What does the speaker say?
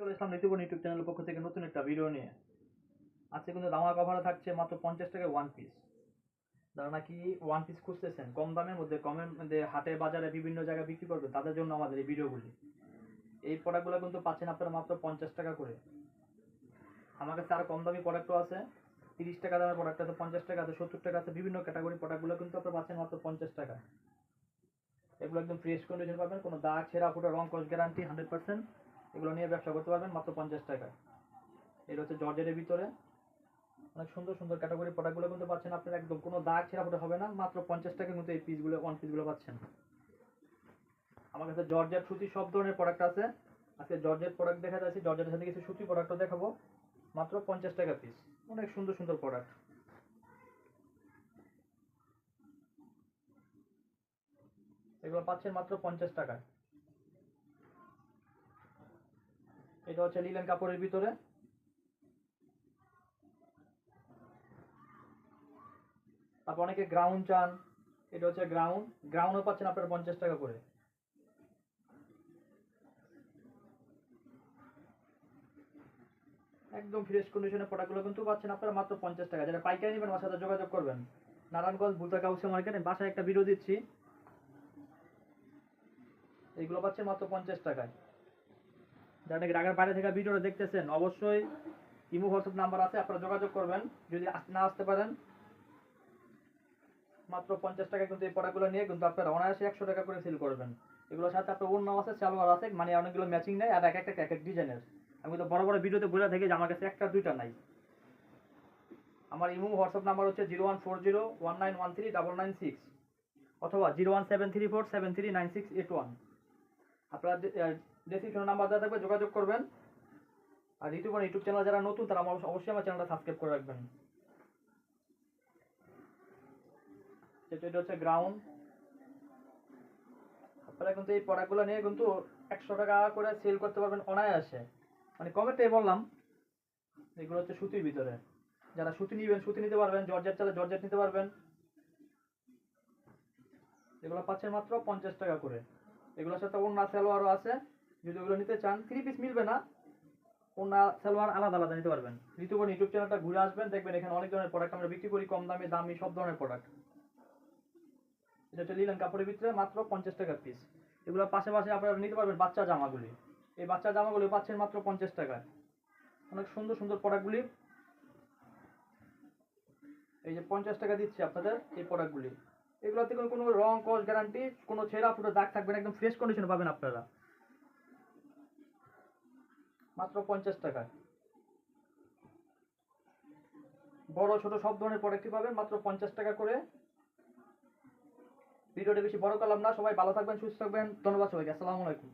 চলে ইসলাম নীতিবন ইউটিউব চ্যানেলের পক্ষ থেকে নতুন একটা ভিডিও নিয়ে। আজকে কিন্তু দামা কভারে থাকছে মাত্র পঞ্চাশ টাকায় ওয়ান পিস যারা নাকি ওয়ান পিস খুঁজতেছেন, কম দামের মধ্যে, কমের মধ্যে, হাটে, বাজারে, বিভিন্ন জায়গায় বিক্রি করবে, তাদের জন্য আমাদের এই ভিডিওগুলি এই প্রোডাক্টগুলো কিন্তু পাচ্ছেন আপনারা মাত্র পঞ্চাশ টাকা করে। আমার কাছে আরও কম দামি প্রোডাক্টও আছে। তিরিশ টাকা দামের প্রোডাক্ট আছে, পঞ্চাশ টাকা আছে, সত্তর টাকা আছে, বিভিন্ন ক্যাটাগরি প্রোডাক্টগুলো কিন্তু আপনারা পাচ্ছেন মাত্র পঞ্চাশ টাকা। এগুলো একদম ফ্রেশ কন্ডিশন পাবেন, কোনো দাগ, ছেঁড়া, ফুটো, রং কস গ্যারান্টি হান্ড্রেড পার্সেন্ট এগুলো নিয়ে ব্যবসা করতে পারবেন মাত্র পঞ্চাশ টাকা এটা হচ্ছে জর্জেটের ভিতরে। অনেক সুন্দর সুন্দর ক্যাটাগরি প্রোডাক্টগুলো কিন্তু পাচ্ছেন আপনার। একদম কোনো দাগ ছেঁড়া ফুটো হবে না, মাত্র পঞ্চাশ টাকার মধ্যে এই পিসগুলো ওয়ান পিসগুলো পাচ্ছেন। আমার কাছে জর্জেট সুতি সব ধরনের প্রোডাক্ট আছে। আজকে জর্জেট প্রোডাক্ট দেখা যাচ্ছে, জর্জেটের সাথে কিছু সুতি প্রোডাক্টও দেখাবো। মাত্র পঞ্চাশ টাকা পিস অনেক সুন্দর সুন্দর প্রোডাক্ট এগুলো পাচ্ছেন মাত্র পঞ্চাশ টাকায়। এটা হচ্ছে লিলেন কাপড়ের ভিতরে। তারপর অনেকে গ্রাউন্ড চান, এটা হচ্ছে গ্রাউন্ড গ্রাউন্ডও পাচ্ছেন আপনার পঞ্চাশ টাকা করে। একদম ফ্রেশ কন্ডিশনের প্রোডাক্টগুলো কিন্তু পাচ্ছেন আপনারা মাত্র পঞ্চাশ টাকা। যারা পাইকারি নেবেন, আমার সাথে যোগাযোগ করবেন। নারায়ণগঞ্জ, ভুলতা কাউসে মার্কেটে বাসায় একটা ভিডিও দিচ্ছি। এইগুলো পাচ্ছেন মাত্র পঞ্চাশ টাকায়। যারা নাকি ঢাকার বাইরে থেকে ভিডিওটা দেখতেছেন, অবশ্যই ইমো হোয়াটসঅ্যাপ নাম্বার আছে, আপনারা যোগাযোগ করবেন। যদি না আসতে পারেন, মাত্র পঞ্চাশ টাকা কিন্তু এই প্রোডাক্টগুলো নিয়ে কিন্তু আপনারা অনায়াসে একশো টাকা করে সেল করবেন। এগুলোর সাথে আপনার অন্য আছে, সালোয়ার আছে মানে অনেকগুলো ম্যাচিং নেই আর এক একটা এক এক ডিজাইনের আমি তো বড় বড় ভিডিওতে বলে থাকি যে আমার কাছে একটা দুইটা নাই। আমার ইমো হোয়াটসঅ্যাপ নাম্বার হচ্ছে zero one four zero one nine one three double nine six অথবা zero one seven three four seven three nine six eight one. আপনারা ডেসক্রিপশনে নাম্বার দেওয়া থাকবে, যোগাযোগ করবেন। আর ইউটিউব ইউটিউব চ্যানেল যারা নতুন, তারা আমার অবশ্যই আমার চ্যানেলটা সাবস্ক্রাইব করে রাখবেন। এটা হচ্ছে গ্রাউন্ড আপনারা কিন্তু এই প্রোডাক্টগুলো নিয়ে কিন্তু একশো টাকা করে সেল করতে পারবেন অনায়াসে। মানে কমেটাই বললাম, এগুলো হচ্ছে সুতির ভিতরে। যারা সুতি নিবেন, সুতি নিতে পারবেন, জর্জেট চালে জর্জেট নিতে পারবেন। এগুলো পাচ্ছেন মাত্র পঞ্চাশ টাকা করে। এগুলোর সাথে অন্য সালোয়ারও আছে। যদি ওগুলো নিতে চান থ্রি পিস মিলবে না। অন্য সালোয়ার আলাদা আলাদা নিতে পারবেন। ইউটিউব চ্যানেলটা ঘুরে আসবেন, দেখবেন এখানে অনেক ধরনের প্রোডাক্ট আমরা বিক্রি করি, কম দামে, দামি, সব ধরনের প্রোডাক্ট এটা হচ্ছে লিলেন কাপড়ের ভিতরে মাত্র পঞ্চাশ টাকা পিস এগুলো পাশে পাশে আপনারা নিতে পারবেন বাচ্চা জামাগুলি। এই বাচ্চা জামাগুলি পাচ্ছেন মাত্র পঞ্চাশ টাকায়। অনেক সুন্দর সুন্দর প্রোডাক্টগুলি এই যে পঞ্চাশ টাকা দিচ্ছি আপনাদের এই প্রোডাক্টগুলি এগুলোতে কোনো কোনো রং কস গ্যারান্টি কোনো ছেঁড়া ফুটো, দাগ থাকবে না, একদম ফ্রেশ কন্ডিশনে পাবেন আপনারা। মাত্র পঞ্চাশ টাকা। বড়, ছোট সব ধরনের প্রোডাক্টই পাবেন, মাত্র পঞ্চাশ টাকা করে। ভিডিওটা বেশি বড় করলাম না, সবাই ভালো থাকবেন, সুস্থ থাকবেন, ধন্যবাদ সবাইকে, আসসালামু আলাইকুম।